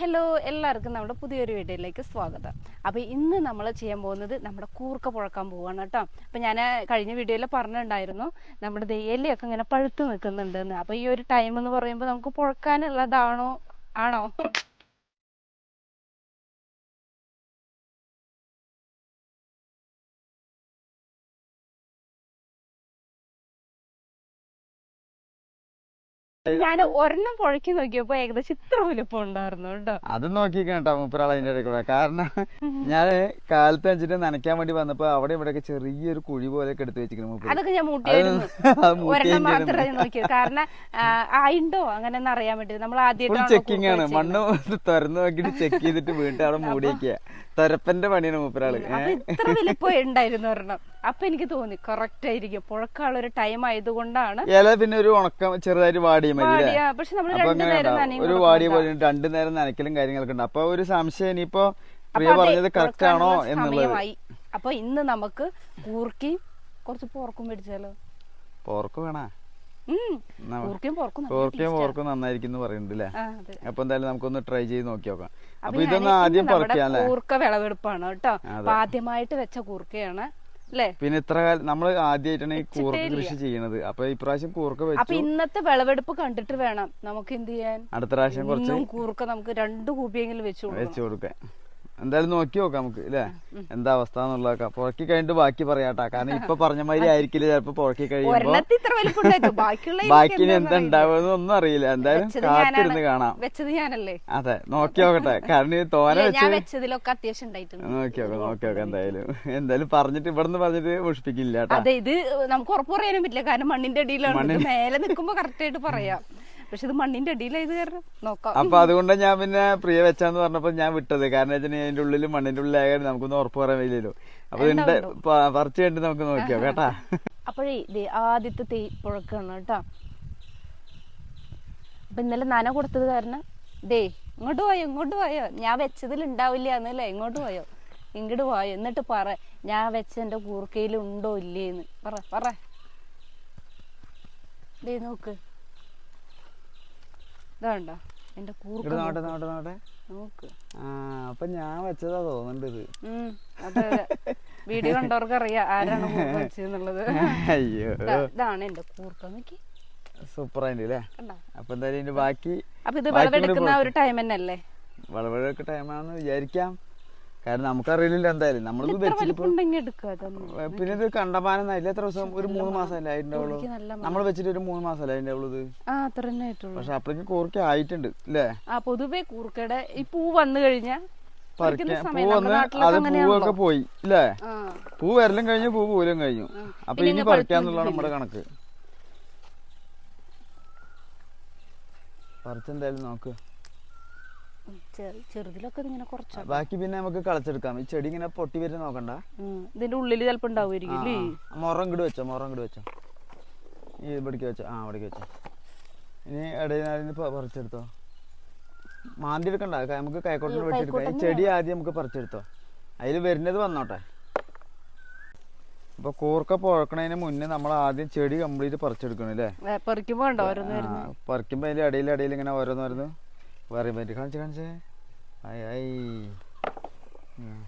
Hello എല്ലാവർക്കും നമ്മുടെ പുതിയൊരു വീഡിയോയിലേക്ക് സ്വാഗതം. അപ്പോൾ ഇന്ന് നമ്മൾ ചെയ്യാൻ പോകുന്നത് നമ്മുടെ കൂർക്ക പുഴക്കാൻ പോവുകയാണ് കേട്ടോ. അപ്പോൾ ഞാൻ കഴിഞ്ഞ വീഡിയോയിൽ പറഞ്ഞിട്ടുണ്ടായിരുന്നു നമ്മുടെ ഇലയൊക്കെ ഇങ്ങനെ പഴുത്ത് നിൽക്കുന്നുണ്ടെന്ന്. അപ്പോൾ ഈ ഒരു ടൈം എന്ന് പറയുമ്പോൾ നമുക്ക് പുഴക്കാനുള്ളതാണോ? ആണോ? ഞാൻ ഒരെണ്ണം പുഴക്കി നോക്കിയപ്പോ ഏകദേശം ഇത്ര വലുപ്പം ഉണ്ടായിരുന്നു കേട്ടോ. അത് നോക്കിക്കണം കേട്ടോ മൂപ്പരാൾ അതിന്റെ ഇടയിൽ കൂടെ. കാരണം ഞാൻ കാലത്ത് വെച്ചിട്ട് നനയ്ക്കാൻ വേണ്ടി വന്നപ്പോ അവിടെ ഇവിടെ ചെറിയൊരു കുഴി പോലെ എടുത്ത് വെച്ചിരിക്കുന്നു അതൊക്കെ ഞാൻ ഒരെണ്ണം. മാത്രമേ നോക്കിയത്. കാരണം ആയിണ്ടോ? അങ്ങനെ അറിയാൻ വേണ്ടി നമ്മൾ ആദ്യം ചെക്കിംഗ് ആണ്. മണ്ണ് തുറന്നു നോക്കിട്ട് ചെക്ക് ചെയ്തിട്ട് വീണ്ടും അവിടെ മൂടിയേക്കുക തുരപ്പന്റെ പണിയാണ് മൂപ്പരാൾ. ഇത്ര വലിപ്പം ഉണ്ടായിരുന്നു ഒരെണ്ണം. അപ്പൊ എനിക്ക് തോന്നി കറക്റ്റ് ആയിരിക്കും. പുഴക്കാളൊരു ഒരു ടൈം ആയതുകൊണ്ടാണ് ഇല പിന്നെ ഒരു ഉണക്കം ചെറുതായിട്ട് വാടിയ മതി പക്ഷെ നമ്മൾ രണ്ടു നേരം. ഒരു വാടിയ പോലെ. രണ്ടു നേരം നനയ്ക്കലും കാര്യങ്ങളൊക്കെ ഉണ്ട്. അപ്പൊ ഒരു സംശയം ഇനിയിപ്പോ പ്രിയ പറഞ്ഞത് കറക്റ്റ് ആണോ എന്നുള്ളത്. അപ്പൊ ഇന്ന് നമുക്ക് കൂർക്കി കുറച്ച് പോർക്കും മേടിച്ചാലോ? പോർക്ക് വേണ? കൂർക്കയും പോർക്കും നന്നായിരിക്കും എന്ന് പറയുന്നുണ്ട് അല്ലേ? ആ, അപ്പൊ എന്തായാലും നമുക്കൊന്ന് ട്രൈ ചെയ്ത് നോക്കി നോക്കാം. അപ്പൊ ഇതൊന്ന് ആദ്യം നമ്മുടെ പറിക്കാം കൂർക്ക വിളവെടുപ്പാണ് കേട്ടോ. ആദ്യമായിട്ട് വെച്ച കൂർക്കയാണ് പിന്നെ ഇത്ര കാലം നമ്മൾ ആദ്യമായിട്ടാണ് ഈ കൂർക്ക കൃഷി ചെയ്യണത്. അപ്പൊ ഇപ്രാവശ്യം കൂർക്ക വെച്ചു. ഇന്നത്തെ വിളവെടുപ്പ് കണ്ടിട്ട് വേണം. നമുക്ക് എന്ത് ചെയ്യാൻ? അടുത്ത പ്രാവശ്യം കുറച്ച് കൂർക്ക നമുക്ക് രണ്ട് കൂപ്പിയെങ്കിലും വെച്ചു വെച്ചു കൊടുക്കാൻ. എന്തായാലും നോക്കി നോക്കാം നമുക്ക് ഇല്ലേ? എന്താ അവസ്ഥ എന്നുള്ളതൊക്കെ പുറക്കി കഴിഞ്ഞിട്ട് ബാക്കി പറയാട്ടാ. കാരണം ഇപ്പൊ പറഞ്ഞ മാതിരി ആയിരിക്കില്ല ചിലപ്പോ പുറക്കി കഴിയുമ്പോ. ബാക്കി എന്താ ഉണ്ടാവുക ഒന്നും അറിയില്ല. എന്തായാലും കാത്തിരുന്ന്. കാണാം. വെച്ചത് ഞാനല്ലേ? അതെ നോക്കി നോക്കട്ടെ. കാരണം ഈ തോന വെച്ച് നോക്കി നോക്കാം നോക്കി നോക്കാം എന്തായാലും. എന്തായാലും പറഞ്ഞിട്ട് ഇവിടുന്ന് പറഞ്ഞിട്ട് മുഷിപ്പിക്കില്ല അതെ ഇത് നമുക്ക് ഉറപ്പ് പറയാനും പറ്റില്ല. കാരണം മണ്ണിന്റെ അടിയിലാണ്. മേലെ നിൽക്കുമ്പോ കറക്റ്റ് ആയിട്ട് പറയാം. പക്ഷെ ഇത് മണ്ണിന്റെ അടിയിലായത് കാരണം. നോക്കാം. അപ്പൊ അതുകൊണ്ട് ഞാൻ പിന്നെ പ്രിയ വെച്ചാന്ന് പറഞ്ഞപ്പോ ഞാൻ വിട്ടത്. കാരണം വെച്ചാൽ അതിന്റെ ഉള്ളിൽ മണ്ണിന്റെ ഉള്ളിലായാലും നമുക്കൊന്നും ഉറപ്പ് പറയാൻ വയ്യല്ലോ. അപ്പൊ ഇതിന്റെ പറിച്ചു കഴിഞ്ഞിട്ട് നമുക്ക് നോക്കിയോ കേട്ടാ? അപ്പോഴേ ആദ്യത്തെ തേ പുഴക്കാണ് കേട്ടാ. അപ്പൊ ഇന്നലെ നന കൊടുത്തത് കാരണം ദേ ഇങ്ങോട്ട് പോയോ ഇങ്ങോട്ട് പോയോ ഞാൻ വെച്ചതിൽ ഉണ്ടാവില്ല എന്നല്ലേ ഇങ്ങോട്ട് പോയോ ഇങ്ങോട്ട് പോയോ എന്നിട്ട് പറ ഞാൻ വെച്ച എന്റെ കൂർക്കയിൽ ഉണ്ടോ ഇല്ലേന്ന്. പറ പറ. ദേ നോക്ക്. ഇതാണ്ടോ? എന്റെ കൂർക്ക ഇവിടെ നോട്ടെ നോട്ടെ നോട്ടെ. നോക്ക്. ആ അപ്പൊ ഞാൻ വെച്ചതാ തോന്നുന്നുണ്ട് ഇത്. അതെ വീഡിയോ കണ്ടവർക്ക് അറിയാം ആരാണ് കൂർക്ക വെച്ചതെന്നുള്ളത്. അയ്യോ. ഇതാ- ഇതാണ് എന്റെ കൂർക്ക നോക്കി. സൂപ്പർ ആയിട്ട് അല്ലേ അപ്പൊ എന്തായാലും ബാക്കി അപ്പൊ ഇത് വിളവെടുക്കുന്ന ഒരു ടൈം തന്നെ അല്ലേ വളവഴൊക്കെ ടൈമാണെന്ന് വിചാരിക്കാം. കാരണം നമുക്കറിയില്ല എന്തായാലും. നമ്മൾ പിന്നെ ഇത് കണ്ടമാനം ഇല്ല എത്ര ദിവസം? ഒരു മൂന്ന് മാസം അല്ലേ അതിണ്ടാവുള്ളൂ എനിക്ക് നല്ല മണം. നമ്മൾ വെച്ചിട്ട് ഒരു മൂന്ന് മാസം അല്ലേ അതിന്റെ ഇത്? ആ അത്ര തന്നെ ആയിട്ടുള്ളൂ. പക്ഷെ അപ്പോഴേക്കും കൂർക്ക ആയിട്ടുണ്ട് അല്ലേ പൊതുവെ കൂർക്കയുടെ ഈ പൂ വന്നു കഴിഞ്ഞാൽ പൂ വന്ന് അത് പൂവൊക്കെ പോയി അല്ലേ പൂ വരലും കഴിഞ്ഞു പൂ പോലും കഴിഞ്ഞു. അപ്പൊ ഇനി പറിക്കാന്നുള്ള പറിക്കാന്നുള്ളതാണ് നമ്മുടെ കണക്ക്. പറിച്ചെന്തായാലും നോക്ക്. ചെറുതിലൊക്കെ ഇങ്ങനെ കുറച്ചാ. ബാക്കി പിന്നെ നമുക്ക് കളച്ചെടുക്കാം. ഈ ചെടി ഇങ്ങനെ പൊട്ടി വരുന്ന നോക്കണ്ട. ഇതിന്റെ ഉള്ളിൽ ചിലപ്പോ ഉണ്ടാവുമായിരിക്കും മുറം ഇങ്ങോട്ട് വെച്ചോ മുറം ഇങ്ങോട്ട് വെച്ചോ. ഈ ഇവിടേക്ക് വെച്ചോ ആ ഇവിടേക്ക് വെച്ചോ. ഇനി ഇടയിൽ പറിച്ചെടുത്തോ. മാന്തി എടുക്കണ്ട നമുക്ക് കൈക്കോട്ടിൽ വെച്ചെടുക്കാം ഈ ചെടി ആദ്യം നമുക്ക് പറിച്ചെടുത്തോ. അതിൽ വരുന്നത് വന്നോട്ടെ. അപ്പൊ കൂർക്ക പുഴക്കണതിന് മുന്നേ നമ്മൾ ആദ്യം ചെടി കംപ്ലീറ്റ് പറിച്ചെടുക്കണം അല്ലേ? പറിക്കുമ്പോ പറിക്കുമ്പോ അതിന്റെ ഇടയിൽ ഇടയിൽ ഇങ്ങനെ ഓരോന്നോരോന്ന് പറയാൻ പറ്റി കാണിച്ച് കാണിച്ചേ ആയി ആയി ഉം.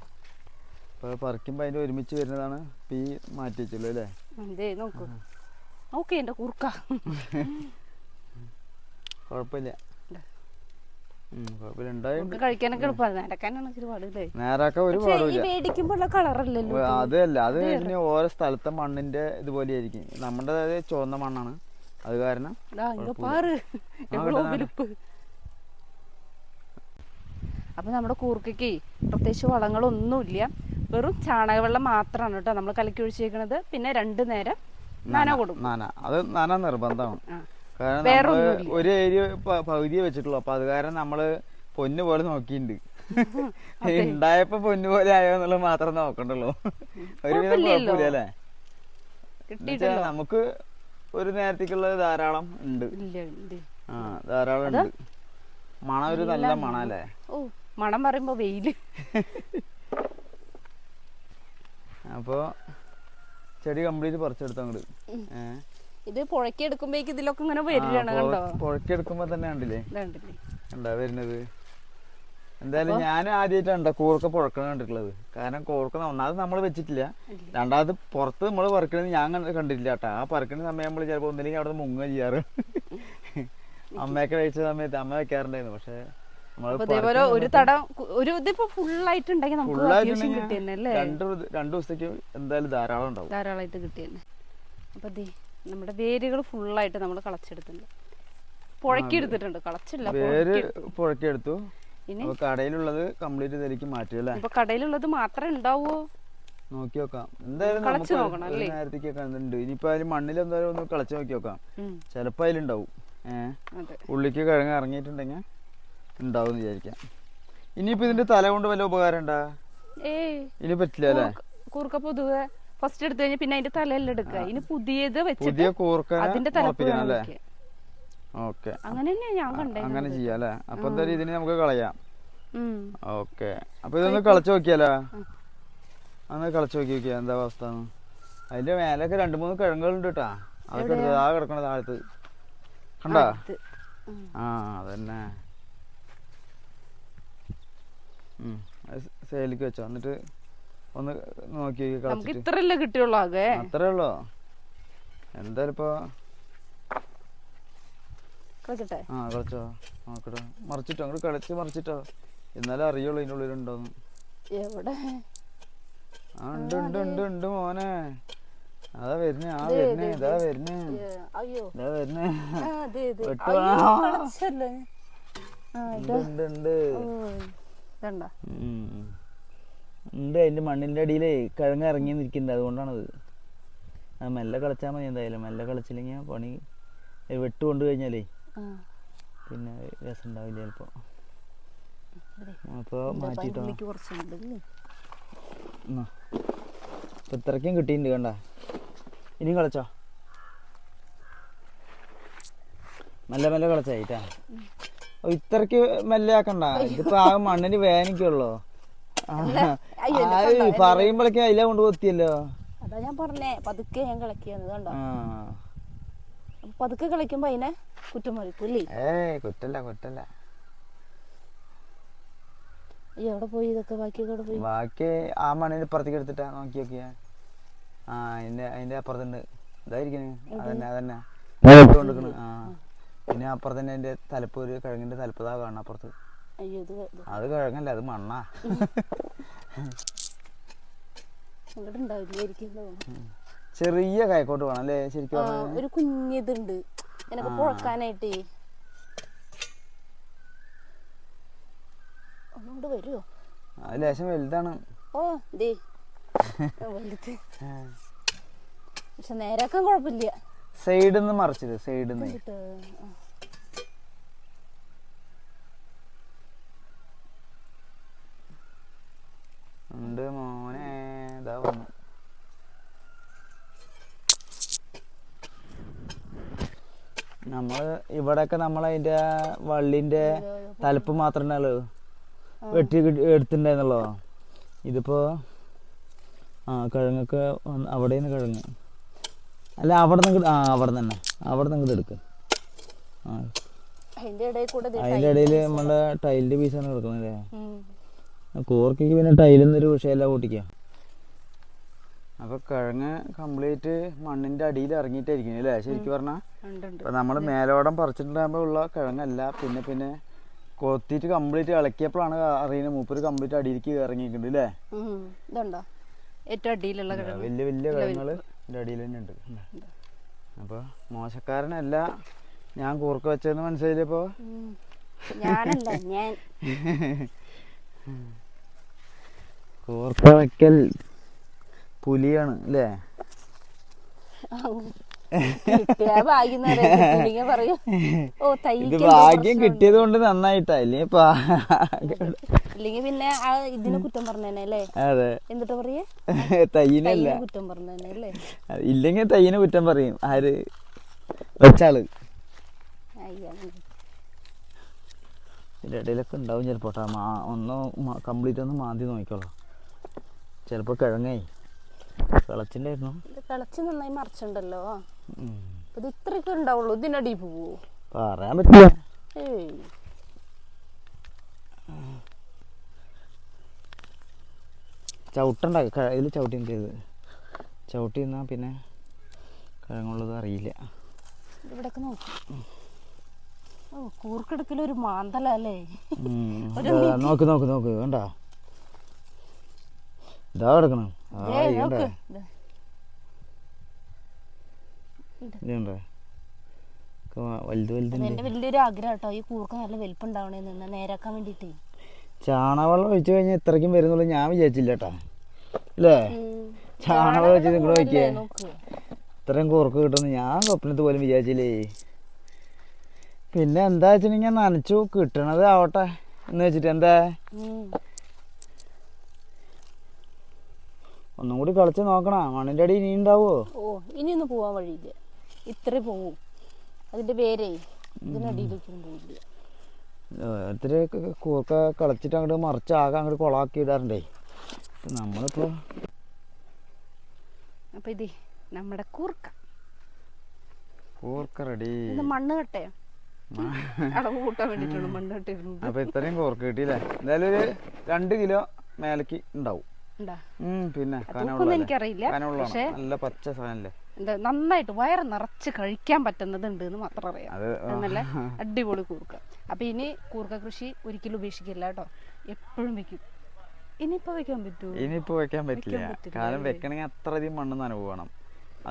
അപ്പൊ പറിക്കുമ്പോ അതിന്റെ ഒരുമിച്ച് വരുന്നതാണ്. പീ മാറ്റി വെച്ചുള്ളൂ അല്ലേ? നോക്ക്. നോക്കൂ എന്റെ കൂർക്ക കുഴപ്പമില്ല അതല്ല. അത് ഇനി ഓരോ സ്ഥലത്തെ മണ്ണിന്റെ ഇതുപോലെ ആയിരിക്കും. നമ്മുടെ ചുവന്ന മണ്ണാണ്. അത് കാരണം അപ്പോൾ നമ്മുടെ കൂർക്കയ്ക്ക് പ്രത്യേകിച്ച് വളങ്ങളൊന്നുമില്ല. വെറും ചാണകവെള്ളം മാത്രമാണ് കേട്ടോ നമ്മൾ കലക്കി ഒഴിച്ചേക്കുന്നത് പിന്നെ രണ്ടു നേരം നന കൊടുക്കും. നന. അത് നന നിർബന്ധമാണ്. കാരണം ഒരു ഏരിയ പകുതി വെച്ചിട്ടുള്ളൂ. അപ്പൊ അത് കാരണം നമ്മൾ പൊന്നു പോലെ നോക്കിയിട്ടുണ്ട് ഉണ്ടായപ്പോ പൊന്നു പോലെ ആയോ എന്നുള്ളത് മാത്രം നോക്കണ്ടല്ലോ. അല്ലേ? നമുക്ക് ഒരു നേരത്തേക്കുള്ള ധാരാളം ഉണ്ട്. ആ ധാരാളം ഉണ്ട്. മണ ഒരു നല്ല മണല്ലേ? ഓ മണം പറയുമ്പോ വെയിൽ. അപ്പൊ ചെടി കംപ്ലീറ്റ് പറിച്ചെടുത്തു അങ്ങോട്ട് ഇത് പുഴക്കെടുക്കുമ്പോഴേക്ക് ഇതിലൊക്കെ ഇങ്ങനെ വരികയാണ് കണ്ടോ? പുഴക്കെടുക്കുമ്പോ തന്നെ കണ്ടില്ലേ? എന്താ വരുന്നത്? എന്തായാലും ഞാൻ ആദ്യമായിട്ടാണ് കൂർക്ക പുഴക്കണ കണ്ടിട്ടുള്ളത്. കാരണം കൂർക്ക ഒന്നാമത് നമ്മൾ വെച്ചിട്ടില്ല. രണ്ടാമത് പുറത്ത് നമ്മൾ പറക്കണത് ഞാൻ കണ്ട- കണ്ടിട്ടില്ല കേട്ടോ ആ പറക്കുന്ന സമയം നമ്മൾ ചിലപ്പോൾ ഒന്നില്ലെങ്കിൽ അവിടെ മുങ്ങുക ചെയ്യാറ്. അമ്മയൊക്കെ കഴിച്ച സമയത്ത് അമ്മ വെക്കാറുണ്ടായിരുന്നു. പക്ഷെ അപ്പൊ ഒരു തടം ഒരു ഇതിപ്പോ ഫുള്ളായിട്ട് ഉണ്ടെങ്കിൽ നമുക്ക് അത്യാവശ്യം കിട്ടിയെന്നെ അല്ലേ രണ്ട് ദിവ- രണ്ട് ദിവസത്തേക്ക് എന്തായാലും ധാരാളം ഉണ്ടാവും. ധാരാളമായിട്ട് കിട്ടിയെന്നെ. അപ്പൊ ദേ നമ്മുടെ വേരുകൾ ഫുള്ളായിട്ട് നമ്മൾ കളച്ചെടുത്തിട്ടുണ്ട്. പുഴക്കി എടുത്തിട്ടുണ്ട്. കളച്ചില്ല വേര് പുഴക്കി പുഴക്കെടുത്തു ഇനി? കടയിലുള്ളത് കംപ്ലീറ്റ് ഇതിലേക്ക് മാറ്റി അല്ലേ? ഇപ്പൊ കടയിലുള്ളത് മാത്രമേ ഉണ്ടാവോ. നോക്കി നോക്കാം. എന്തായാലും കളച്ച് നോക്കണം, അല്ലേ? നേരത്തേക്കൊക്കെ ഉണ്ട് ഇനിയിപ്പോ അതിൽ മണ്ണിൽ എന്തായാലും ഒന്ന് കളച്ച് നോക്കി നോക്കാം. ചിലപ്പോ അതിലുണ്ടാവും. ഏഹ് ഉള്ളിക്ക് കിഴങ്ങ് ഇറങ്ങിയിട്ടുണ്ടെങ്കിൽ ഉണ്ടാവും വിചാരിക്കാം. ഇനിയിപ്പോ ഇതിന്റെ തല കൊണ്ട് വല്ല ഉപകാരം ഉണ്ടാ? ഇനി പറ്റില്ല അല്ലേ? കൂർക്ക പൊതുവെ ഫസ്റ്റ് എടുത്തു കഴിഞ്ഞാൽ പിന്നെ അതിന്റെ തലയെല്ലാം എടുക്കുക. ഇനി പുതിയത് പുതിയ കൂർക്ക അതിന്റെ തലപ്പ് മുളപ്പിക്കണം വേണം അല്ലേ? വെക്കാൻ. ഓക്കെ. അങ്ങനെ ഞാൻ കണ്ടേ അങ്ങനെ ചെയ്യാം അല്ലേ? അപ്പൊ എന്തായാലും ഇതിന് നമുക്ക് കളയാം. ഓക്കെ. അപ്പൊ ഇതൊന്ന് കളച്ചു നോക്കിയാലോ? അന്ന് കളച്ചു നോക്കി നോക്കിയാ എന്താ അവസ്ഥ അതിന്റെ മേലൊക്കെ രണ്ടു മൂന്ന് കിഴങ്ങുകളുണ്ട് കേട്ടാ. അതൊക്കെ ആ കിടക്കണ താഴത്ത്. കണ്ടാ? ആ അതന്നെ ഉം അത് സേലിക്ക് വെച്ചോ. എന്നിട്ട് ഒന്ന് നോക്കി നമുക്ക് ഇത്രല്ലേ കിട്ടിയുള്ളൂ ആകെ? അത്രേ ഉള്ളോ? എന്തായാലും ഇപ്പൊ ആ കളിച്ചോ. നോക്കട്ടെ. മറിച്ചിട്ടോ? അങ്ങോട്ട് കളിച്ച് മറിച്ചിട്ടോ. എന്നാലേ അറിയുള്ളൂ ഇതിന്റെ ഉള്ളിലുണ്ടോന്ന് എവിടെ? ആ ഉണ്ട് ഉണ്ട് ഉണ്ട് ഉണ്ട് മോനെ. അതാ വരുന്നേ ആ വരുന്നേ ഇതാ വരുന്നേ. ഇതാ വരുന്നേ. ഉണ്ട് ഉണ്ട് ഉണ്ട്. ഇതണ്ട. ഉണ്ട് അതിന്റെ മണ്ണിന്റെ അടിയിലേ കിഴങ്ങ് ഇറങ്ങി നിൽക്കുന്നുണ്ട്. അതുകൊണ്ടാണത്. അത് മെല്ലെ കളിച്ചാൽ മതി എന്തായാലും. മെല്ലെ കളിച്ചില്ലെങ്കിൽ പണി വെട്ട് കൊണ്ട് കഴിഞ്ഞാലേ പിന്നെ രസം ഉണ്ടാവില്ല ചിലപ്പോ. അപ്പോൾ മാറ്റിട്ടോ. ഇപ്പൊ ഇത്രയ്ക്കും കിട്ടിയിട്ടുണ്ട് കണ്ട. ഇനിയും കളിച്ചോ? മെല്ലെ മെല്ലെ കളിച്ചായിട്ടാ ഇത്രക്ക് മെല്ലയാക്കണ്ട. ഇതിപ്പോ ആ മണ്ണിന് വേനിക്കുള്ളോ പറയുമ്പോഴൊക്കെ അതിലെ കൊണ്ട് കൊത്തിയല്ലോ? അതാ ഞാൻ പറഞ്ഞേ പതുക്കെ ഞാൻ കളിക്കുന്നത് കണ്ടോ? പതുക്കെ കളിക്കുമ്പോ അതിനെ കുറ്റം മറിക്കൂല്ലേ ഏയ് കുറ്റല്ല കുറ്റല്ല. എവിടെ പോയി ഇതൊക്കെ? ബാക്കി പോയി? ബാക്കി ആ മണ്ണിന് ഇപ്പുറത്തേക്ക് എടുത്തിട്ടാ നോക്കി നോക്കിയാ. ആ അതിന്റെ അതിന്റെ അപ്പുറത്തുണ്ട്. ഇതായിരിക്കണ് അതന്നെ അതന്നെ. ആ. പിന്നെ അപ്പുറത്ത് തന്നെ അതിന്റെ തലപ്പ് ഒരു കിഴങ്ങിന്റെ തലപ്പ് താ കാണണം അപ്പുറത്ത്. അത് കിഴങ്ങല്ല അത് മണ്ണാ. ചെറിയ കൈക്കോട്ട് വേണം അല്ലേ ശരിക്കും ഒരു കുഞ്ഞിതുണ്ട് എനിക്ക് പുഴക്കാനായിട്ടേ ഒന്നുകൂടെ വരുമോ അത് ലേശം വലുതാണ്. ഓ ദേ. വലുത്. പക്ഷെ നേരാക്കാൻ കുഴപ്പമില്ല. സൈഡിൽ നിന്ന് മറിച്ചത് സൈഡിൽ നിന്ന് ഉണ്ട് മോനെ ഇതാ വന്നു. നമ്മൾ ഇവിടെയൊക്കെ നമ്മൾ അതിന്റെ വള്ളിന്റെ തലപ്പ് മാത്രമേ വെട്ടി എടുത്തിട്ടുണ്ടായിരുന്നുള്ളൂ ഇതിപ്പോ ആ കിഴങ്ങൊക്കെ അവിടെ നിന്ന് കിഴങ്ങ്. അല്ല അവിടെ നിന്ന് ആ അവിടെ തന്നെ അവിടെ നിന്ന് എടുക്കുക ആ. അതിന്റെ ഇടയിൽ നമ്മുടെ ടൈലിന്റെ പീസാണ് കിടക്കുന്നത് അല്ലേ? കോർക്കിക്ക് പിന്നെ ഒരു വിഷയമല്ല കൂട്ടിക്കുക അപ്പൊ കിഴങ്ങ് കംപ്ലീറ്റ് മണ്ണിന്റെ അടിയിൽ ഇറങ്ങിയിട്ടായിരിക്കും അല്ലേ? ശരിക്കും പറഞ്ഞാൽ അപ്പൊ നമ്മൾ മേലോടം പറിച്ചിട്ടുണ്ടാകുമ്പോൾ ഉള്ള കിഴങ്ങല്ല പിന്നെ പിന്നെ കൊത്തിയിട്ട് കംപ്ലീറ്റ് ഇളക്കിയപ്പോഴാണ് അറിയുന്നത് മൂപ്പര് കംപ്ലീറ്റ് അടിയിലേക്ക് ഇറങ്ങിയിട്ടുണ്ട് അല്ലേ? ഏറ്റവും അടിയിലുള്ള കിഴങ്ങ്. വലിയ വലിയ കിഴങ്ങൾ ഇതിന്റെ അടിയിൽ തന്നെ ഉണ്ട്. അപ്പൊ മോശക്കാരനല്ല ഞാൻ കൂർക്ക വെച്ചതെന്ന് മനസ്സിലായില്ലപ്പോ ഉം. ഞാനല്ല ഞാൻ. കൂർക്ക വെക്കൽ പുലിയാണ് അല്ലേ? ഇത് ഭാഗ്യം കിട്ടിയത് കൊണ്ട് നന്നായിട്ടാ. ഇപ്പൊ ഇല്ലെങ്കിൽ പിന്നെ ഇതിനെ കുറ്റം പറഞ്ഞേനെ അതെ. എന്നിട്ട് പറയേ? തയ്യനല്ല തൈനെ കുറ്റം പറഞ്ഞേനെ അല്ലേ? ഇല്ലെങ്കിൽ തയ്യനെ കുറ്റം പറയും. ആര്? വെച്ചാൾ അയ്യ. ഇടയിലൊക്കെ ഉണ്ടാവും ചിലപ്പോ മാ ഒന്ന് കംപ്ലീറ്റ് ഒന്ന് മാന്തി നോക്കിക്കോളാം. ചിലപ്പോ കിഴങ്ങേ. കിളച്ചിണ്ടായിരുന്നു ഇത് കളച്ച് നന്നായി മറിച്ചുണ്ടല്ലോ. ഉം. ഇത് ഇത്രയൊക്കെ ഉണ്ടാവുള്ളൂ. ഇതിനടി പോവോ? പറയാൻ പറ്റില്ല. ചവിട്ടണ്ട. ഇതിൽ ചവിട്ടി ചെയ്ത്? ചവിട്ടി നിന്നാൽ പിന്നെ കിഴങ്ങുള്ളത് അറിയില്ല. ഇവിടൊക്കെ നോക്കി. ഓ കൂർക്കെടുക്കലൊരു മാന്തലല്ലേ. ഒരു നോക്ക് നോക്ക് നോക്ക്. വേണ്ട. ഇതാ കിടക്കണം ഇതുണ്ടേ. വലുത് വലിയൊരു ആഗ്രഹം കേട്ടോ ഈ കൂർക്ക നല്ല വലിപ്പുണ്ടാവണേ നിന്ന് നേരാക്കാൻ വേണ്ടിട്ടേ. ചാണകവെള്ളം ഒഴിച്ചു കഴിഞ്ഞാൽ ഇത്രയ്ക്കും വരുന്നുള്ളൂ. ഞാൻ വിചാരിച്ചില്ല കേട്ടാ അല്ലേ ചാണകം വെച്ച് നിങ്ങൾ നോക്കിയേ നോക്ക്. ഇത്രയും കൂർക്ക് കിട്ടുമെന്ന് ഞാൻ സ്വപ്നത്തിൽ പോലും വിചാരിച്ചില്ലേ. പിന്നെ എന്താ വെച്ചിട്ടുണ്ടെങ്കിൽ നനച്ചു കിട്ടണത് ആവട്ടെ എന്ന് വെച്ചിട്ട് എന്താ. ഒന്നും കൂടി കളിച്ച് നോക്കണ. മണ്ണിന്റെ അടി ഇനി ഉണ്ടാവോ? ഓ ഇനിയൊന്നും പോവാൻ വഴിയില്ല. ഇത്രേ പോവും. അതിന്റെ പേരേ ഇതിനടിയിലേക്കും പോവില്ല ഓരോരുത്തര് കൂർക്ക കളിച്ചിട്ട് അങ്ങോട്ട് മറിച്ച് ആകെ അങ്ങോട്ട് കൊളാക്കി ഇടാറുണ്ടേ നമ്മളിപ്പോ അപ്പൊ ഇതേ നമ്മുടെ കൂർക്ക. കൂർക്ക റെഡി. മണ്ണ് കട്ടയോ? അളവ് കൂട്ടാൻ വേണ്ടിട്ടാണ് മണ്ണ് അപ്പൊ ഇത്രയും കൂർക്ക കിട്ടിയില്ലേ? എന്തായാലും ഒരു രണ്ട് കിലോ മേലക്ക് ഉണ്ടാവും. പിന്നെ എനിക്കറിയില്ല നല്ല പച്ച സാധനല്ലേ? എന്താ നന്നായിട്ട് വയറ് നിറച്ച് കഴിക്കാൻ പറ്റുന്നത് ഉണ്ട് എന്ന് മാത്രം അറിയാം നല്ല അടിപൊളി കൂർക്ക. അപ്പൊ ഇനി കൂർക്ക കൃഷി ഒരിക്കലും ഉപേക്ഷിക്കില്ല കേട്ടോ. എപ്പോഴും വെക്കും. ഇനിയിപ്പോ വെക്കാൻ പറ്റുമോ ഇനിയിപ്പോ വെക്കാൻ പറ്റില്ല. കാരണം വെക്കണമെങ്കിൽ അത്രയധികം മണ്ണ് നനവ് വേണം.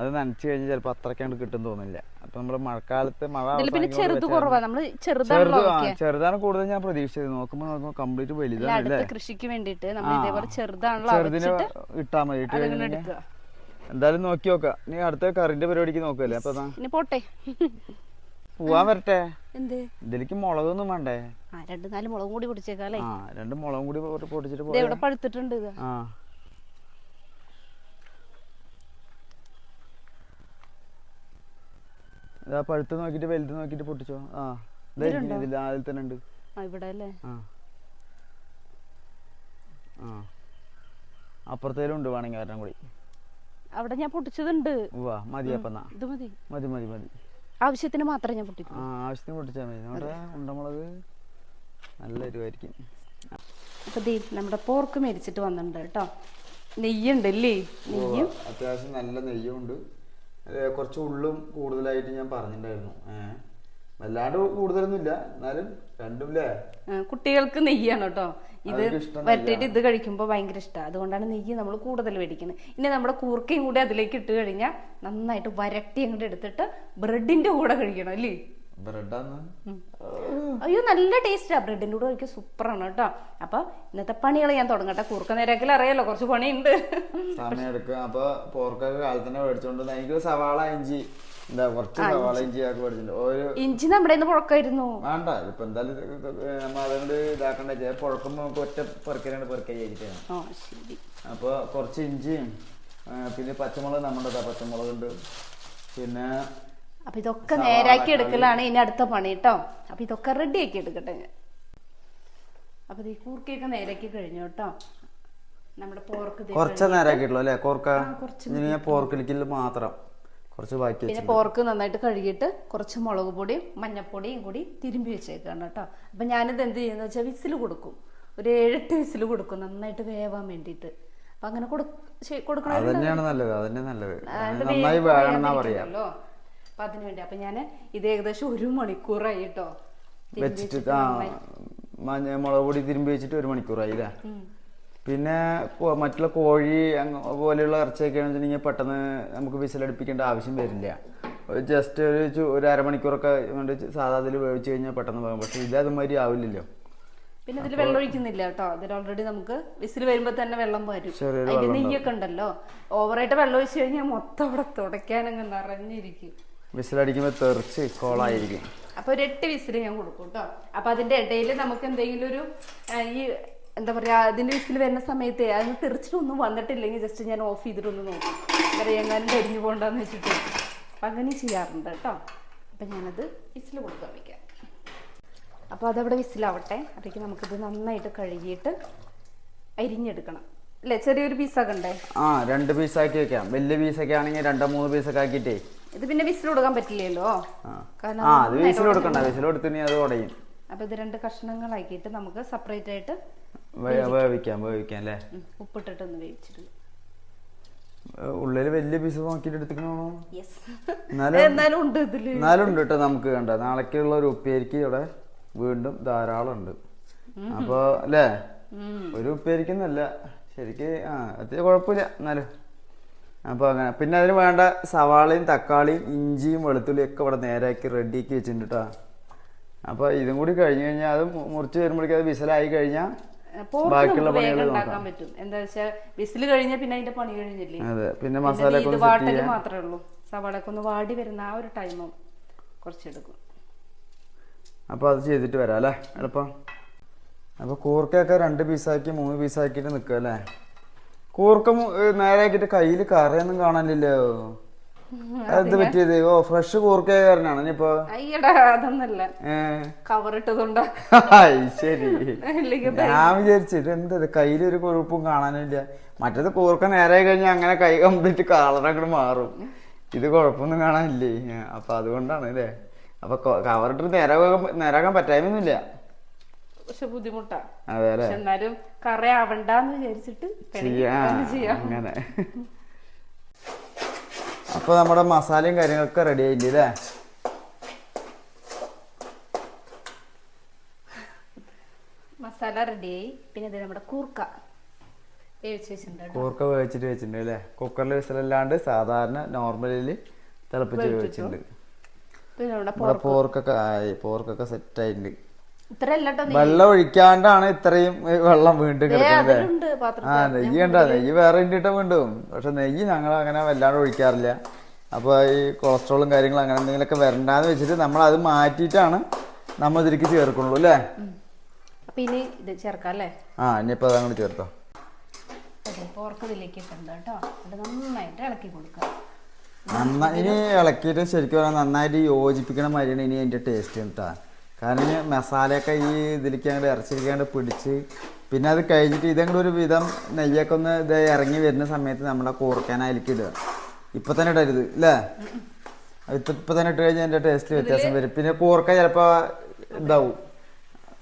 അത് നനച്ചു കഴിഞ്ഞാൽ ചിലപ്പോ അത്രക്കാണ്ട് കിട്ടും തോന്നില്ല അപ്പൊ നമ്മൾ മഴക്കാലത്ത് മഴ ചെറുത് ചെറുതാണ് കൂടുതൽ ഞാൻ പ്രതീക്ഷിച്ചത്. നോക്കുമ്പോ നോക്കുമ്പോ കംപ്ലീറ്റ് വലുതാണ് കൃഷിക്ക് വേണ്ടിട്ട് ചെറുതിന് ഇട്ടാ മതി. ഇട്ട് കഴിഞ്ഞാൽ എടുക്കുക. എന്തായാലും നോക്കി നോക്കാം. നീ അടുത്ത കറിന്റെ പരിപാടിക്ക് നോക്കല്ലേ അപ്പൊ ഇനി പോട്ടെ. പോവാൻ വരട്ടെ? ഇതിലേക്ക് മുളകൊന്നും വേണ്ടേ? രണ്ട് നാല് മുളകും കൂടി പൊടിച്ചേക്കാല്ലേ? രണ്ട് മുളകും കൂടി പൊടിച്ചിട്ട് പഴുത്തിട്ടുണ്ട് ആ. ഇതാ പഴുത്ത് നോക്കിട്ട് വലുത് നോക്കിട്ട് പൊട്ടിച്ചോ. ആ ഇതിൽ അതിൽ തന്നെ ഉണ്ട് ഇവിടെ അല്ലേ ആ. ആ. അപ്പുറത്തേലും ഉണ്ട് വേണമെങ്കിൽ ഒരെണ്ണം കൂടി. അവിടെ ഞാൻ പൊട്ടിച്ചതുണ്ട്. മതി ഇത് മതി. മതി മതി മതി. ആവശ്യത്തിന് മാത്രമേ ഞാൻ പൊട്ടിക്കൂ. ആവശ്യത്തിന് പൊട്ടിച്ചാൽ മതി. നമ്മുടെ ഉണ്ടമുളക് നല്ല എരിവായിരിക്കും. അപ്പൊ ദേ നമ്മുടെ പോർക്ക് മേടിച്ചിട്ട് വന്നിട്ടുണ്ട് കേട്ടോ. നെയ്യുണ്ട് അല്ലേ നെയ്യും. അത്യാവശ്യം നല്ല നെയ്യുണ്ട് കുറച്ച് ഉള്ളും കൂടുതലായിട്ട് ഞാൻ പറഞ്ഞിട്ടുണ്ടായിരുന്നു. ഏഹ് വല്ലാണ്ട് കൂടുതലൊന്നും ഇല്ല എന്നാലും രണ്ടും കുട്ടികൾക്ക് നെയ്യാണ് കേട്ടോ. ഇത് വരട്ടിട്ട് ഇത് കഴിക്കുമ്പോൾ ഭയങ്കര ഇഷ്ടമാണ് അതുകൊണ്ടാണ് നെയ്യ് നമ്മൾ കൂടുതൽ മേടിക്കുന്നത്. ഇനി നമ്മുടെ കൂർക്കയും കൂടി അതിലേക്ക് ഇട്ട് കഴിഞ്ഞാൽ നന്നായിട്ട് വരട്ടി അങ്ങോട്ട് എടുത്തിട്ട് ബ്രെഡിന്റെ കൂടെ കഴിക്കണം അല്ലേ? അയ്യോ നല്ല ടേസ്റ്റാ. ബ്രെഡിന്റെ കൂടെ കഴിക്കാൻ സൂപ്പറാണ് കേട്ടോ. അപ്പൊ ഇന്നത്തെ പണികൾ ഞാൻ തുടങ്ങട്ടെ. കൂർക്ക നേരക്കിൽ അറിയാലോ കുറച്ച് പണിയുണ്ട്. സമയം എടുക്കുക അപ്പൊ പോർക്കൊക്കെ കാലത്തന്നെ മേടിച്ചോണ്ട് എനിക്ക് സവാള ഇഞ്ചി ഇഞ്ചി. നമ്മുടെ പുഴക്കായിരുന്നു വേണ്ട ഇപ്പൊ എന്തായാലും അതുകൊണ്ട് ഇതാക്കണ്ട? പുഴക്കുമ്പോ നമുക്ക് ഒറ്റ പെറുക്കലാണ് പെറുക്കാൻ ചെയ്തിട്ടാണ് അപ്പോൾ കുറച്ച് ഇഞ്ചിയും പിന്നെ പച്ചമുളക് നമ്മുടെ പച്ചമുളകുണ്ട്. പിന്നെ അപ്പൊ ഇതൊക്കെ നേരാക്കി എടുക്കലാണ് ഇനി അടുത്ത പണി കേട്ടോ. അപ്പൊ ഇതൊക്കെ റെഡി ആക്കി എടുക്കട്ടെ ഞാൻ. അപ്പൊ ഈ കൂർക്കയൊക്കെ നേരാക്കി കഴിഞ്ഞു കേട്ടോ. നമ്മുടെ പോർക്ക് കുറച്ച് നേരമാക്കിയിട്ടുള്ളൂ അല്ലേ? കോർക്ക? പോർക്കിലിക്കൽ മാത്രം. കുറച്ച് വാറ്റി പിന്നെ പോർക്ക് നന്നായിട്ട് കഴുകിയിട്ട് കുറച്ച് മുളക് പൊടിയും മഞ്ഞപ്പൊടിയും കൂടി തിരുമ്പി വെച്ചേക്കാണ് കേട്ടോ. അപ്പം ഞാനിത് എന്ത് ചെയ്യുന്നത് വെച്ചാൽ വിസിൽ കൊടുക്കും. ഒരു ഏഴെട്ട് വിസിൽ കൊടുക്കും നന്നായിട്ട് വേവാൻ വേണ്ടിയിട്ട്. അപ്പം അങ്ങനെ കൊടുക്കണം അത് തന്നെയാണ് നല്ലത് അത് തന്നെ നല്ലത്. നന്നായി വേഗം വേണം എന്നാ പറയാ. വേകാതിരിക്കുമല്ലോ. അപ്പൊ അതിനു വേണ്ടി. അപ്പം ഞാൻ ഇത് ഏകദേശം ഒരു മണിക്കൂറായി കേട്ടോ. വെച്ചിട്ട് മുളക് പൊടി തിരുമ്പി വെച്ചിട്ട് ഒരു മണിക്കൂറായി അല്ലേ. പിന്നെ മറ്റുള്ള കോഴി പോലെയുള്ള ഇറച്ചിയൊക്കെ ആണെന്നുണ്ടെങ്കിൽ പെട്ടെന്ന് നമുക്ക് വിസിലടുപ്പിക്കേണ്ട ആവശ്യം വരില്ല. ജസ്റ്റ് ഒരു ഒരു അരമണിക്കൂറൊക്കെ കൊണ്ട് സാധാ അതിൽ വേവിച്ച് കഴിഞ്ഞാൽ പെട്ടെന്ന് പോകും പക്ഷെ ഇത് അതുമാതിരി ആവില്ലല്ലോ. പിന്നെ ഇതിൽ വെള്ളം ഒഴിക്കുന്നില്ല കേട്ടോ. ഇതിൽ ഓൾറെഡി നമുക്ക് വിസിൽ വരുമ്പോ തന്നെ വെള്ളം വരും. നെയ്യൊക്കെ ഉണ്ടല്ലോ. ഓവറായിട്ട് വെള്ളം ഒഴിച്ചു കഴിഞ്ഞാൽ മൊത്തം അവിടെ തുടയ്ക്കാനങ്ങ് നിറഞ്ഞിരിക്കും. വിസിലടിക്കുമ്പോൾ തെറിച്ച് കോളായിരിക്കും. അപ്പൊ ഒരു എട്ട് വിസിൽ ഞാൻ കൊടുക്കും കേട്ടോ. അപ്പൊ അതിന്റെ ഇടയിൽ നമുക്ക് എന്തെങ്കിലും ഒരു ഈ എന്താ പറയാ അതിന്റെ വിസിൽ വരുന്ന സമയത്ത് അത് തെറിച്ചിട്ടൊന്നും വന്നിട്ടില്ലെങ്കിൽ ജസ്റ്റ് ഞാൻ ഓഫ് ചെയ്തിട്ടൊന്ന് നോക്കും. എന്താ പറയാ എങ്ങാനും കരിഞ്ഞു പോകണ്ടെന്ന് വെച്ചിട്ട്. അപ്പം അങ്ങനെ ചെയ്യാറുണ്ട് കേട്ടോ. അപ്പം ഞാനത് വിസിൽ കൊടുക്കാൻ വയ്ക്കാം. അപ്പോൾ അതവിടെ വിസിലാവട്ടെ. അപ്പോഴേക്ക് നമുക്കിത് നന്നായിട്ട് കഴുകിയിട്ട് അരിഞ്ഞെടുക്കണം. അല്ലേ? ചെറിയൊരു പീസൊക്കെ ഉണ്ടേ? ആ രണ്ട് പീസാക്കി വെക്കാം. വലിയ പീസൊക്കെ ആണെങ്കിൽ രണ്ടോ മൂന്ന് പീസൊക്കെ ആക്കിയിട്ടേ. ഇത് പിന്നെ വിസിൽ കൊടുക്കാൻ പറ്റില്ലല്ലോ? കാരണം ആ അത് വിസിൽ കൊടുക്കണ്ട. വിസിൽ കൊടുത്തിനി അത് ഉടയും. അപ്പൊ ഇത് രണ്ട് കഷ്ണങ്ങളാക്കിയിട്ട് നമുക്ക് സെപ്പറേറ്റ് ആയിട്ട് വേവിക്കാം വേവിക്കാം അല്ലേ ഉപ്പിട്ടിട്ടൊന്ന് വേവിച്ചിട്ട് ഉള്ളിൽ വലിയ പീസ് നോക്കിട്ട് എടുത്തിക്കണോ എന്നാലും ഉണ്ട് കേട്ടോ നമുക്ക് കണ്ട? നാളേക്കുള്ള ഒരു ഉപ്പേരിക്ക് ഇവിടെ വീണ്ടും ധാരാളം ഉണ്ട് അപ്പൊ അല്ലേ? ഒരു ഉപ്പേരിക്കുന്നല്ല ശരിക്ക് ആ അത്യാവശ്യം കുഴപ്പമില്ല എന്നാലും. അപ്പൊ അങ്ങനെ. പിന്നെ അതിന് വേണ്ട സവാളയും തക്കാളിയും ഇഞ്ചിയും വെളുത്തുള്ളിയും ഒക്കെ ഇവിടെ നേരാക്കി റെഡിയാക്കി വെച്ചിട്ടുണ്ട് കേട്ടോ അപ്പൊ ഇതും കൂടി കഴിഞ്ഞു കഴിഞ്ഞാൽ അത് മുറിച്ച് വരുമ്പോഴേക്കും അത് വിസലായി കഴിഞ്ഞാൽ ബാക്കിയുള്ള പണികൾ ഉണ്ടാക്കാൻ പറ്റും. എന്താ വെച്ചാൽ വിസിൽ കഴിഞ്ഞാൽ പിന്നെ അതിന്റെ പണി കഴിഞ്ഞില്ലേ? അതെ പിന്നെ മസാല വാട്ടൽ മാത്രമേ ഉള്ളൂ. സവാളൊക്കെ ഒന്ന് വാടി വരുന്ന ആ ഒരു ടൈമും കുറച്ചെടുക്കും. അപ്പൊ അത് ചെയ്തിട്ട് വരാം അല്ലേ? എളുപ്പം. അപ്പൊ കൂർക്കയൊക്കെ രണ്ട് പീസാക്കി മൂന്ന് പീസാക്കിട്ട് നിൽക്കുക അല്ലേ? കൂർക്ക നേരെ ആക്കിയിട്ട് കയ്യിൽ കറിയൊന്നും കാണാനില്ലല്ലോ. അത് പറ്റിയത്? ഓ ഫ്രഷ് കൂർക്കയ കാരനാണ് ഇനിയിപ്പോ? അയ്യടാ അതൊന്നല്ല. കവറിട്ടതുണ്ടോ. ശരി. ഞാൻ വിചാരിച്ചു ഇത് എന്തത് കയ്യിലൊരു കുഴപ്പവും കാണാനില്ല മറ്റേത് കൂർക്ക നേരെ കഴിഞ്ഞാൽ അങ്ങനെ കൈ കംപ്ലീറ്റ് കളർ അങ്ങോട്ട് മാറും. ഇത് കുഴപ്പമൊന്നും കാണാനില്ലേ? അപ്പൊ അതുകൊണ്ടാണ് അല്ലേ അപ്പൊ കവറിട്ട് നേരാകാൻ നേരാക്കാൻ പറ്റായ്മയൊന്നുമില്ല. പക്ഷെ ബുദ്ധിമുട്ടാ. എന്നാലും കറി ആവണ്ടെന്ന് വിചാരിച്ചിട്ട് അങ്ങനെ. അപ്പൊ നമ്മുടെ മസാലയും കാര്യങ്ങളൊക്കെ റെഡി ആയില്ലേ അല്ലേ മസാല റെഡിയായി പിന്നെ ഇത് നമ്മുടെ കൂർക്ക വേവിച്ച് വെച്ചിട്ടുണ്ട്. കൂർക്ക വേവിച്ചിട്ട് വെച്ചിട്ടുണ്ട് അല്ലേ? കുക്കറിൽ വിസലല്ലാണ്ട് സാധാരണ നോർമലിൽ തിളപ്പിച്ച് വെച്ചിട്ടുണ്ട്. നമ്മുടെ പോർക്കൊക്കെ ആയി പോർക്കൊക്കെ സെറ്റ് ആയിട്ടുണ്ട്. വെള്ളം ഒഴിക്കാണ്ടാണ് ഇത്രയും വെള്ളം വീണ്ടും കിടക്കുന്നത് ഉണ്ട് ആ നെയ്യ് കണ്ടാ നെയ്യ് വേറെ ഇണ്ടിട്ട് വീണ്ടും. പക്ഷെ നെയ്യ് ഞങ്ങൾ അങ്ങനെ വല്ലാണ്ട് ഒഴിക്കാറില്ല. അപ്പോൾ ഈ കൊളസ്ട്രോളും കാര്യങ്ങളും അങ്ങനെ എന്തെങ്കിലുമൊക്കെ വരണ്ടാന്ന് വെച്ചിട്ട് നമ്മൾ അത് മാറ്റിയിട്ടാണ് നമ്മൾ ഇതിലേക്ക് ചേർക്കുള്ളൂ അല്ലേ? പിന്നെ ഇനി ഇത് ചേർക്കാം അല്ലേ? ആ ഇനിയിപ്പോൾ അതങ്ങോട്ട് ചേർത്തോ. അതെ പോർക്ക് ഇതിലേക്ക് ഇട്ടുണ്ട് കേട്ടോ അത് നന്നായിട്ട് ഇളക്കി കൊടുക്കുക. നന്നായി ഇനി ഇളക്കിയിട്ട് ശരിക്കും പറഞ്ഞാൽ നന്നായിട്ട് യോജിപ്പിക്കണ മാതിരിയാണ് ഇനി അതിന്റെ ടേസ്റ്റ് കേട്ടാ കാരണം മസാലയൊക്കെ ഈ ഇതിലേക്ക് അങ്ങോട്ട് ഇറച്ചിരിക്കാണ്ട് പിടിച്ച് പിന്നെ അത് കഴിഞ്ഞിട്ട് ഇതങ്ങോട്ട് ഒരു വിധം നെയ്യൊക്കെ ഒന്ന് ഇത് ഇറങ്ങി വരുന്ന സമയത്ത് നമ്മളെ കൂർക്കാനായിരിക്കും ഇടുക. ഇപ്പം തന്നെ ഇടരുത് അല്ലേ ഇപ്പൊ തന്നെ ഇട്ട് കഴിഞ്ഞാൽ അതിന്റെ ടേസ്റ്റ് വ്യത്യാസം വരും. പിന്നെ കൂർക്ക ചിലപ്പോൾ ഇതാവും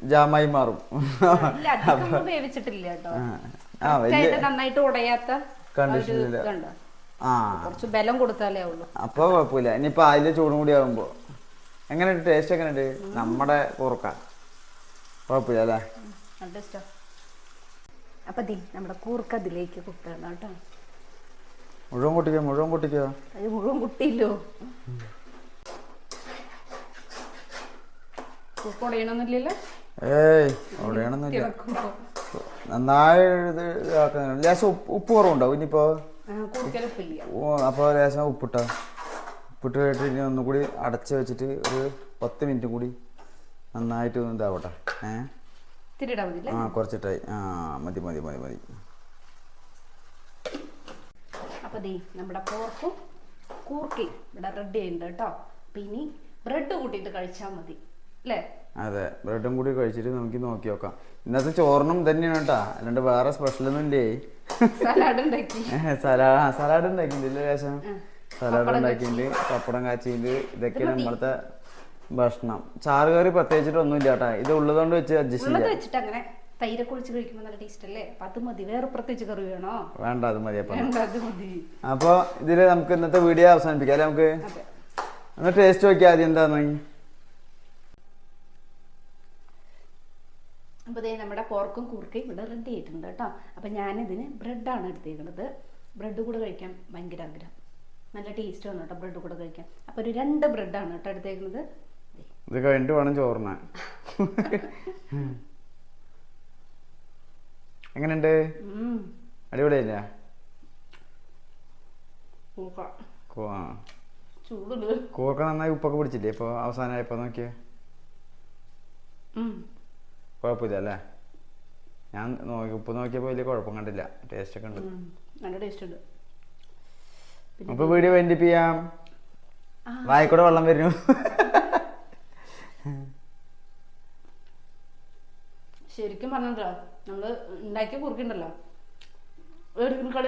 ജാമായി മാറും. ആ. കണ്ടീഷനില്ല. ആ. കുറച്ച് ബലം കൊടുത്താലേ ഉള്ളൂ. അപ്പൊ കുഴപ്പമില്ല. ഇനിയിപ്പോ അതിന്റെ ചൂടും കൂടി ആകുമ്പോ എങ്ങനെയുണ്ട് ടേസ്റ്റ് എങ്ങനെയുണ്ട് നമ്മുടെ കൂർക്ക. കുഴപ്പമില്ല അല്ലേ? അപ്പൊ നമ്മുടെ കൂർക്ക ഇതിലേക്ക് കുത്തണം കേട്ടോ. മുഴുവൻ കുട്ടിക്കോ മുഴുവൻ കുട്ടിക്കോ അത് മുഴുവൻ കുട്ടിയില്ലോ ഏയ് നന്നായി ഇത് ഇതാക്കാൻ ലേശം ഉപ്പ് കുറവുണ്ടോ? കുറവുണ്ടാവും ഇനിയിപ്പോ അപ്പൊ ലേശം ഉപ്പിട്ട? കഴിഞ്ഞിട്ട് ഇനി ഒന്നുകൂടി അടച്ചു വെച്ചിട്ട് ഒരു പത്ത് മിനിറ്റ് കൂടി നന്നായിട്ട് ഒന്ന് ഇതാവട്ടെ. ഏഹ് ആ കുറച്ചിട്ടായി. ആ മതി മതി മതി മതി. അപ്പൊ ദേ നമ്മുടെ പോർക്കും കൂർക്കയും ഇവിടെ റെഡി ഉണ്ട് കേട്ടോ. അപ്പൊ ഇനി ബ്രെഡ് കൂട്ടിയിട്ട് കഴിച്ചാൽ മതി. അല്ലേ? അതെ ബ്രെഡും കൂടി കഴിച്ചിട്ട് നമുക്ക് നോക്കി നോക്കാം. ഇന്നത്തെ ചോറിനും തന്നെയാണ് കേട്ടോ. അല്ലാണ്ട് വേറെ സ്പെഷ്യൽ ഒന്നും ഇല്ലേ? സലാഡ് ഉണ്ടാക്കി. സലാ സലാഡ് ഉണ്ടാക്കിയിട്ടില്ല ലേശം? ഉം. സലാഡ് ഉണ്ടാക്കിയിട്ടുണ്ട് പപ്പടം കാച്ചിട്ടുണ്ട് ഇതൊക്കെയാണ് നമ്മളത്തെ ഭക്ഷണം. ചാറ് കറി പ്രത്യേകിച്ചിട്ട് ഒന്നും ഇല്ല കേട്ടാ ഇത് ഉള്ളതുകൊണ്ട് വെച്ച് അഡ്ജസ്റ്റ് ചെയ്യാം. വെച്ചിട്ട് അങ്ങനെ തൈരെ കുളിച്ച് കഴിക്കുമ്പോൾ നല്ല ടേസ്റ്റ് അല്ലേ? അപ്പൊ അത് മതി. വേറെ പ്രത്യേകിച്ച് കറി വേണോ? വേണ്ട അത് മതി അപ്പൊ ഇതിൽ നമുക്ക് ഇന്നത്തെ വീഡിയോ അവസാനിപ്പിക്കാം അല്ലേ നമുക്ക്? ഒന്ന് ടേസ്റ്റ് നോക്കിയാൽ ആദ്യം എന്താന്ന്? അപ്പോൾ നമ്മുടെ പോർക്കും കൂർക്കയും ഇവിടെ റെഡി ആയിട്ടുണ്ട് കേട്ടോ. അപ്പോൾ ഞാനിതിന് ബ്രെഡാണ് എടുത്തേക്കുന്നത് ബ്രെഡ് കൂടെ കഴിക്കാൻ ഭയങ്കര ആഗ്രഹം. നല്ല ടേസ്റ്റ് ആണ് കേട്ടോ ബ്രെഡ് കൂടെ കഴിക്കാൻ. അപ്പോൾ ഒരു രണ്ട് ബ്രെഡാണ് കേട്ടോ എടുത്തേക്കുന്നത്. ഇത് കഴിഞ്ഞിട്ട് വേണം ചോറിന്. എങ്ങനെയുണ്ട്. അടിപൊളിയല്ല? കൂർക്ക. കോ- ആ. ചൂടുണ്ട്. കൂർക്ക നന്നായി ഉപ്പൊക്കെ പിടിച്ചില്ലേ? ഇപ്പൊ അവസാനമായപ്പോൾ നോക്കിയേ. കൊഴപ്പില്ല കുഴപ്പമില്ല അല്ലേ? ഞാൻ നോക്കി ഉപ്പ് നോക്കിയപ്പോ വലിയ കുഴപ്പം കണ്ടില്ല. ടേസ്റ്റ് ഒക്കെ ഉണ്ട്. നല്ല ടേസ്റ്റ് ഉണ്ട്. അപ്പോൾ വീഡിയോ വൈൻഡപ്പ് ചെയ്യാം. വായിക്കൂടെ വെള്ളം വരുന്നു. ശരിക്കും പറഞ്ഞല്ലോ നമ്മൾ ഉണ്ടാക്കിയ കുറുക്കുണ്ടല്ലോ.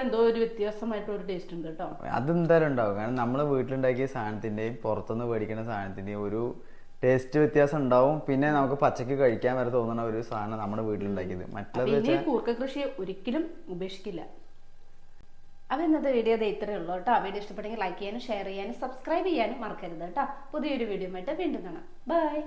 എന്തോ ഒരു ഒരു ടേസ്റ്റ് ഉണ്ട് കേട്ടോ. അതെന്തായാലും ഉണ്ടാവും. കാരണം നമ്മൾ വീട്ടിലുണ്ടാക്കിയ സാധനത്തിന്റെയും പുറത്തുനിന്ന് മേടിക്കുന്ന സാധനത്തിന്റെയും ഒരു ടേസ്റ്റ് വ്യത്യാസം ഉണ്ടാവും. പിന്നെ നമുക്ക് പച്ചക്ക് കഴിക്കാൻ വരെ തോന്നുന്ന ഒരു സാധനം നമ്മുടെ വീട്ടിലുണ്ടാക്കിയത്. മറ്റുള്ള അപ്പൊ കൂർക്ക കൃഷി ഒരിക്കലും ഉപേക്ഷിക്കില്ല. അപ്പൊ ഇന്നത്തെ വീഡിയോ ഇത് ഇത്രയേ ഉള്ളൂ കേട്ടോ. വീഡിയോ ഇഷ്ടപ്പെട്ടെങ്കിൽ ലൈക്ക് ചെയ്യാനും ഷെയർ ചെയ്യാനും സബ്സ്ക്രൈബ് ചെയ്യാനും മറക്കരുത് കേട്ടോ. പുതിയൊരു വീഡിയോ ആയിട്ട് വീണ്ടും കാണാം. ബൈ